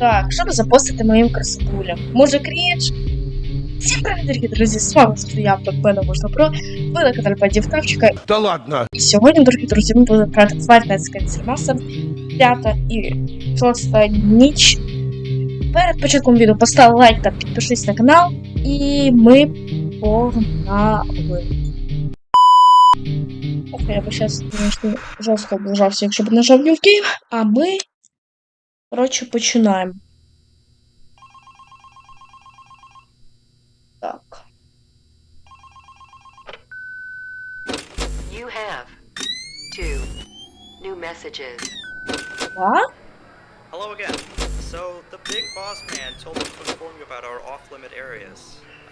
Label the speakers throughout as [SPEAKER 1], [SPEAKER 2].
[SPEAKER 1] Так, щоб запостити моїм красотулям. Може крінж? Всім привіт, дорогі друзі, з вами завжди я, Пепена Можна Про, ви на каналі Паді Втавчика.
[SPEAKER 2] Да ладно.
[SPEAKER 1] І сьогодні, дорогі друзі, ми будемо грати Five Nights at Freddy's п'ята і шоста ніч. Перед початком відео постав лайк та підпишись на канал, і ми погнали. Ох, я би зараз, жорстко облажався, якщо б нажав в А ми, коротше, починаємо. Так.
[SPEAKER 3] You have two new messages.
[SPEAKER 1] What?
[SPEAKER 4] Hello again. So, the big boss man told me to inform you about our off-limit areas.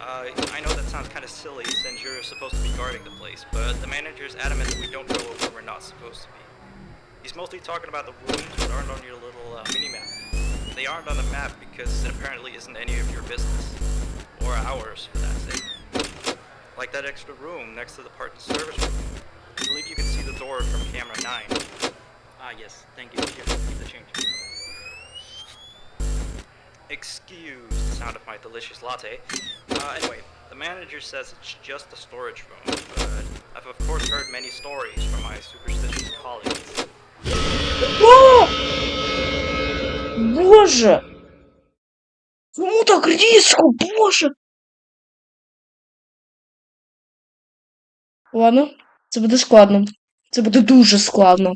[SPEAKER 4] Uh, I know that sounds kind of silly since you're supposed to be guarding the place, but the manager's adamant that we don't go where we're not supposed to be. He's mostly talking about the rooms that aren't on your little uh, mini-map. They aren't on the map because it apparently isn't any of your business. Or ours, for that sake. Like that extra room next to the part and service room. I believe you can see the door from camera 9. Ah, yes, thank you. Here, keep the change. Excuse the sound of my delicious latte. Uh, anyway, the manager says it's just a storage room, but I've of course heard many stories from my superstitious colleagues.
[SPEAKER 1] О! Боже! Чому так різко, боже? Ладно, це буде складно. Це буде дуже складно.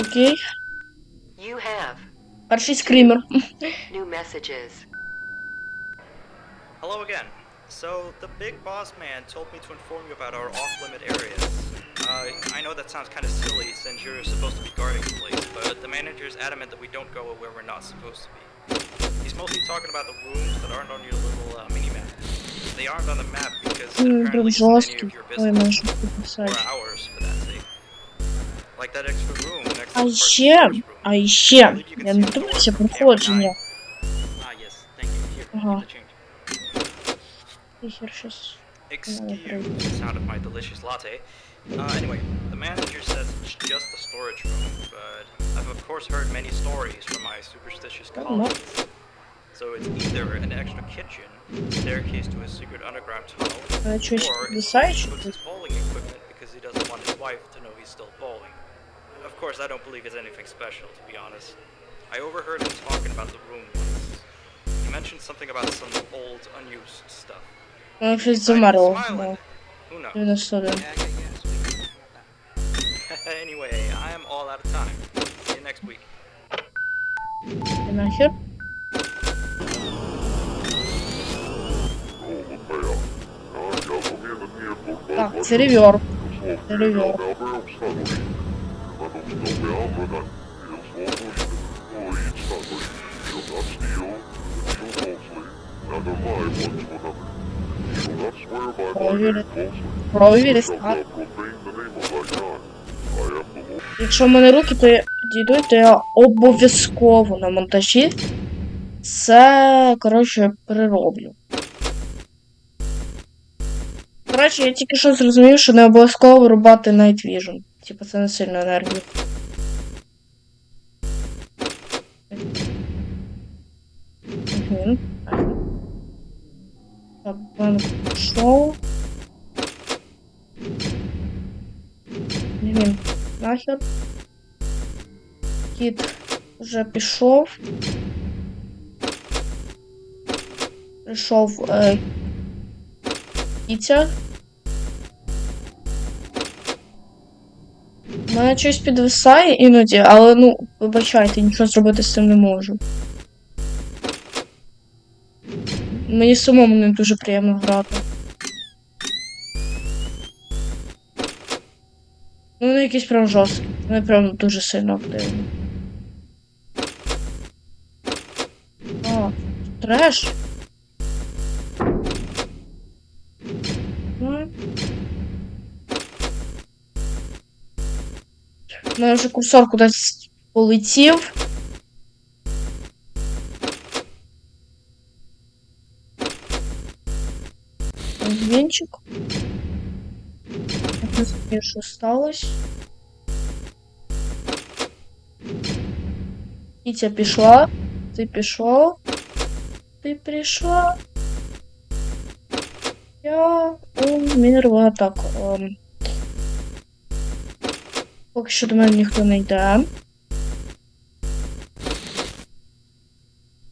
[SPEAKER 1] Окей.
[SPEAKER 3] You have
[SPEAKER 1] Перший скример.
[SPEAKER 3] new messages.
[SPEAKER 4] Hello again. So, the big boss man told me to inform you about our off-limit areas. Uh, I know that sounds kind of silly since you're supposed to be guarding the place, but the manager's adamant that we don't go where we're not supposed to be. He's mostly talking about the rooms that aren't on your little uh, mini-map. They aren't on the map because it
[SPEAKER 1] М,
[SPEAKER 4] apparently
[SPEAKER 1] Блин,
[SPEAKER 4] isn't any
[SPEAKER 1] жорсткий.
[SPEAKER 4] of your
[SPEAKER 1] Ой,
[SPEAKER 4] business.
[SPEAKER 1] можу
[SPEAKER 4] Or
[SPEAKER 1] написати.
[SPEAKER 4] ours, for that sake. Like that extra room next to
[SPEAKER 1] А
[SPEAKER 4] the part
[SPEAKER 1] ще,
[SPEAKER 4] storage room.
[SPEAKER 1] а ще, я не дивлюся проходження.
[SPEAKER 4] Ah, yes, thank you. Here,
[SPEAKER 1] Ага.
[SPEAKER 4] Excuse the sound of my delicious latte. Uh, anyway, the manager says it's just a storage room, but I've of course heard many stories from my superstitious colleagues. So it's either an extra kitchen, staircase to a secret underground tunnel, or he puts his bowling equipment because he doesn't want his wife to know he's still bowling. Of course, I don't believe it's anything special, to be honest. I overheard him talking about the room once. He mentioned something about some old, unused stuff.
[SPEAKER 1] Воно щось замерло. Да.
[SPEAKER 4] Who knows?
[SPEAKER 1] 91.
[SPEAKER 4] anyway, I am all out of time. See you next week.
[SPEAKER 1] І нахер? Так, це ревер. Це ревер. Провірити. Провірити. А, Якщо в мене руки то підійдуть, то я обов'язково на монтажі це, коротше, перероблю. Коротше, я тільки що зрозумів, що не обов'язково вирубати Night Vision. Типа це не сильно енергію. Пішов. Він нахер. Кіт вже пішов. Прийшов е, Кітя. Мене щось підвисає іноді, але ну, вибачайте, нічого зробити з цим не можу. Мені самому не дуже приємно грати. Якісь прям жорсткі. Вони прям дуже сильно активні. О, треш. У мене вже курсор кудись полетів. Вінчик. Що сталося. Кітя пішла. Ти пішов. Ти прийшла. Я умерла. Так. Ем... Поки що до мене ніхто не йде.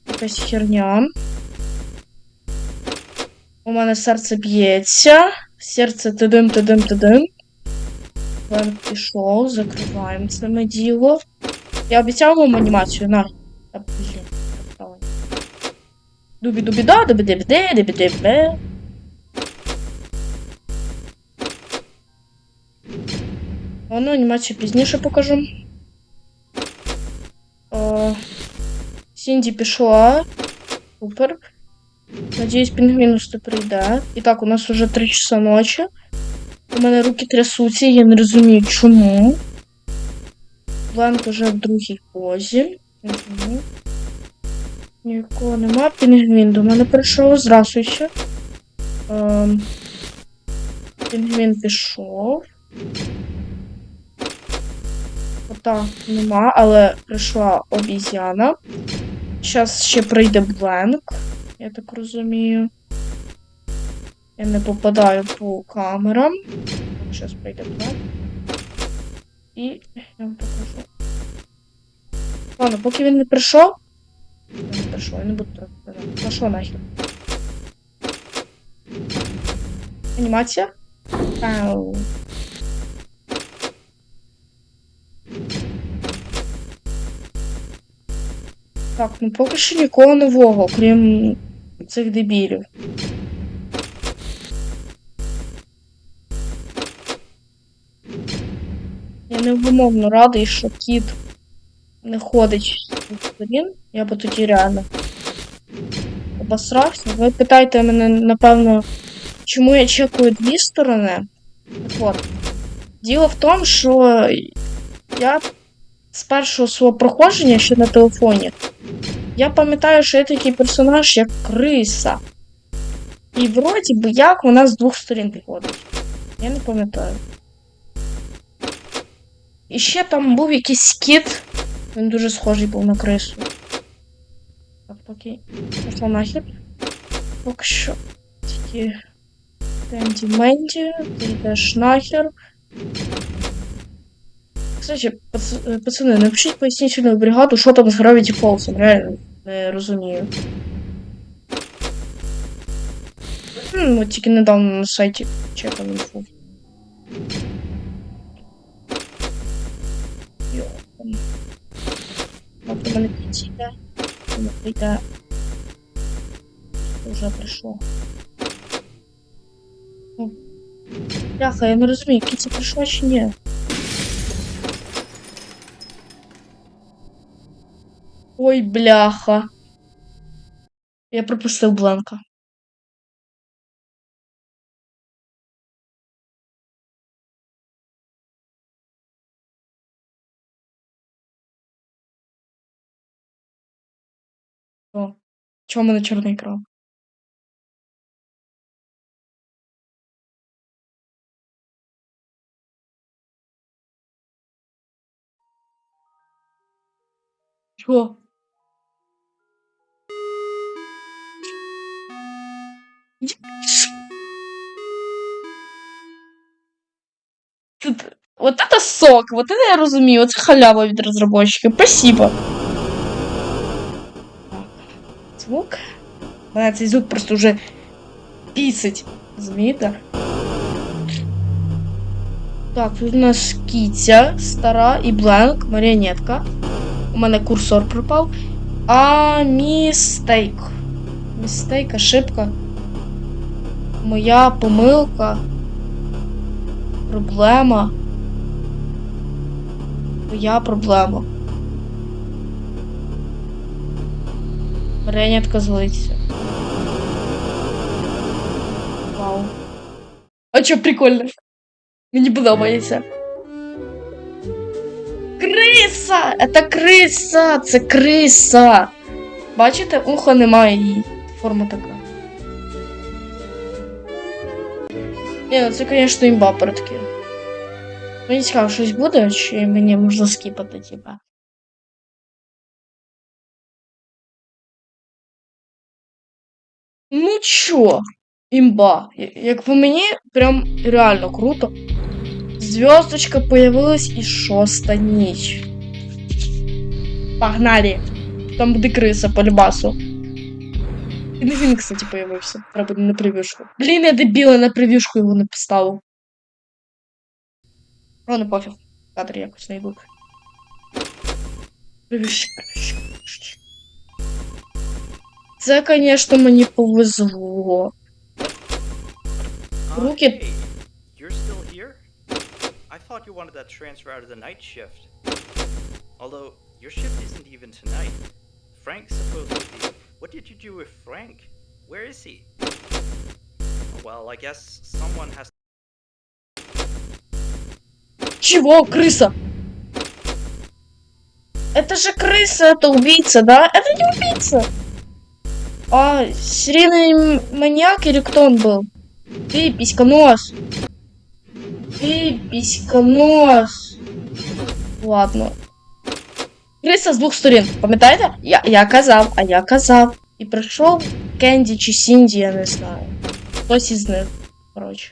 [SPEAKER 1] Якась херня. У мене серце б'ється. Серце тидим, тидим, тидим. Вен пішов, закриваємо це ми діло. Я обіцяла вам анімацію на. Дубі дубі да дубі дубі де дубі дубі Ладно, анімацію пізніше покажу. Е, Сінді пішла. Супер. Надіюсь, пінгвінус то прийде. І так, у нас уже 3 часа ночі. У мене руки трясуться, я не розумію чому. Бланк уже в другій позі. Угу. Нікого нема. Пінгвін до мене прийшов. Здравствуйте. Ем... Пінгвін пішов. Кота нема, але прийшла обіз'яна. Зараз ще прийде Бленк, я так розумію. Я не попадаю по камерам. Зараз прийде Бленк. І я вам покажу. Ладно, поки він не прийшов. Він не прийшов, я не буду трохи. Пошла нахер. Анімація? Ау. Так, ну поки що нікого нового, крім цих дебілів. Я невимовно радий, що кіт не ходить з цих сторін. Я би тоді реально обосрався. Ви питаєте мене, напевно, чому я чекаю дві сторони? Так от. Діло в тому, що я з першого свого проходження ще на телефоні. Я пам'ятаю, що є такий персонаж, як Криса. І вроді би як вона з двох сторін підходить. Я не пам'ятаю. І ще там був якийсь кіт. Він дуже схожий був на крису. Так, поки пішла нахер. Поки що. Тільки. Тенді Менді, ти йдеш нахер. Кстати, пац- пацани, напишіть пояснительну бригаду, що там з Gravity Falls, реально не розумію. Хм, от тільки недавно на сайті чекав інфу. мене кінці йде. У мене йде. Вже прийшло. О. Бляха, я не розумію, кінці прийшло чи ні. Ой, бляха. Я пропустив бланка. чому в мене чорний екран? Чого? Тут, вот это сок, вот это я розумію, оце халява від розробників. Спасибо. Мене цей звук просто вже пісить. Розумієте? Так, тут у нас кіця, стара і бленк, маріонетка. У мене курсор пропав. А містейк. Містейк, ошибка. Моя помилка. Проблема. Моя проблема. Маріонетка злиться. А чо прикольно? Мені подобається. Криса! Це криса! Це криса! Бачите, ухо немає її. Форма така. Ні, ну це, звісно, імба передки. Мені цікаво, щось буде, чи мені можна скіпати, типа. Ну чо, Імба. Як по мені, прям реально круто. Звездочка появилась і шоста ніч. Погнали. Там буде криса по любасу. І не він, кстати, появився. Треба на прев'юшку. Блін, я дебіла на прев'юшку його не поставив. Ну, не пофіг. Кадр якось прев'юшки. Це, звісно, мені повезло.
[SPEAKER 4] Uh,
[SPEAKER 1] Руки-
[SPEAKER 4] you're still here? I thought you wanted that transfer out of the night shift. Although, your shift isn't even tonight. Frank's supposed to be. What did you do with Frank? Where is he? Well, I guess someone has
[SPEAKER 1] Чего, крыса? Это же крыса, это убийца, да? Это не убийца. А, серийный маньяк или кто он был? Ты, письконос. Ты, письконос. Ладно. Криса з двох сторін, пам'ятаєте? Я, я казав, а я казав. І прийшов Кенді чи Сінді, я не знаю. Хтось із них, коротше.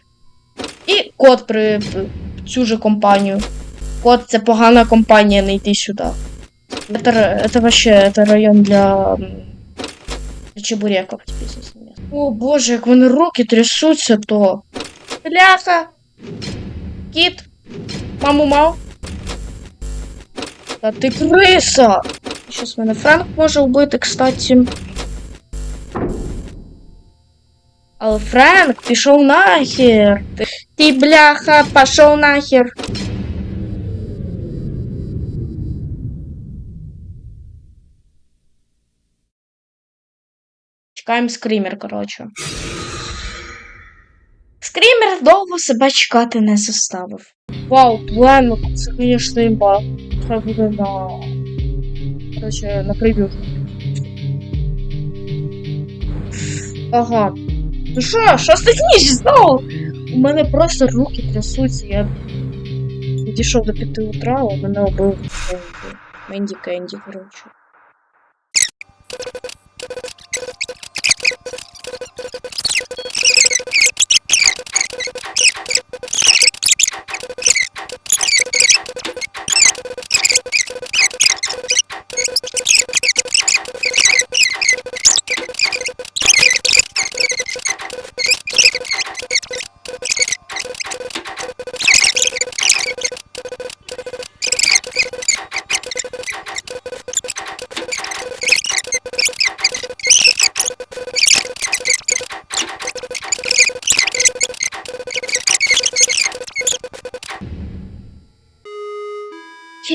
[SPEAKER 1] І кот при, при цю же компанію. Кот це погана компанія, не йти сюди. Это, р- это вообще это район для, м, для чебуреков. О боже, як вони руки трясуться, то. Бляха! Кіт! Маму мав? Та ти криса! Щас мене Френк може вбити, кстати. Але Френк пішов нахер. Ти, ти бляха, пішов нахер. Чекаємо скрімер, коротше. Скрімер довго себе чекати не заставив. Вау, пленок, це, звісно, імба. Це буде на. Коротше, на прев'ю. Ага. Ну що, шоста ніч знову? У мене просто руки трясуться. Я підійшов до 5 утра, а мене Кенді. Менді Кенді, коротше.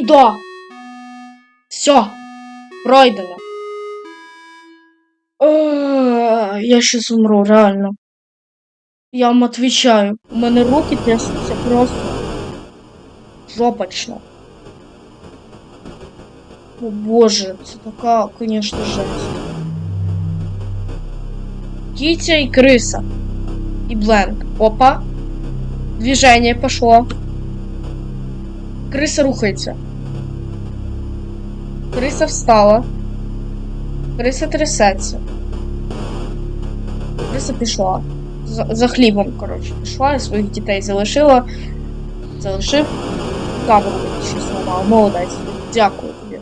[SPEAKER 1] Сюда! Все, пройдено. Е, Я щас умру, реально. Я вам отвечаю. У мене руки трясуться просто жопочно. О боже, це така, конечно, жесть. Китя и крыса. И Бленк. Опа. Движение пошло. Крыса рухается. Крыса встала. Крыса трясеться. Криса пішла. За, за хлібом, коротше, пішла і своїх дітей залишила. Залишив. Камеру мені ще зламав. Молодець. Дякую тобі.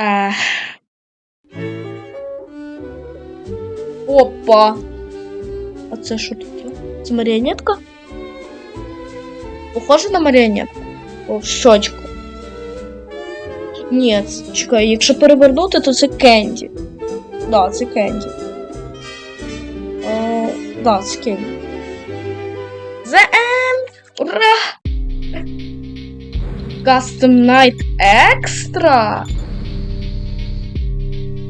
[SPEAKER 1] Е... Опа. А це що таке? Це маріонетка? Похоже на маріонетку. О, щочку. Ні, чекай, якщо перевернути, то це Кенді. Да, це Кенді. Е, да, це Кенді. The End! Ура! Custom Night Extra!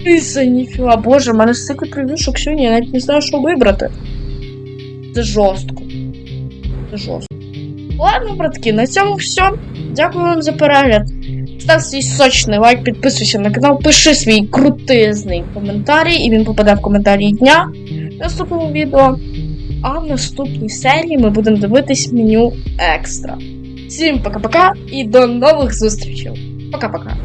[SPEAKER 1] Іса, ніфіга, боже, в мене стільки прев'юшок сьогодні, я навіть не знаю, що вибрати. Це жорстко. Це жорстко. Ладно, братки, на цьому все. Дякую вам за перегляд. Став свій сочний лайк, підписуйся на канал, пиши свій крутизний коментарій, і він попаде в коментарі дня в наступному відео. А в наступній серії ми будемо дивитись меню екстра. Всім пока-пока і до нових зустрічей. Пока-пока.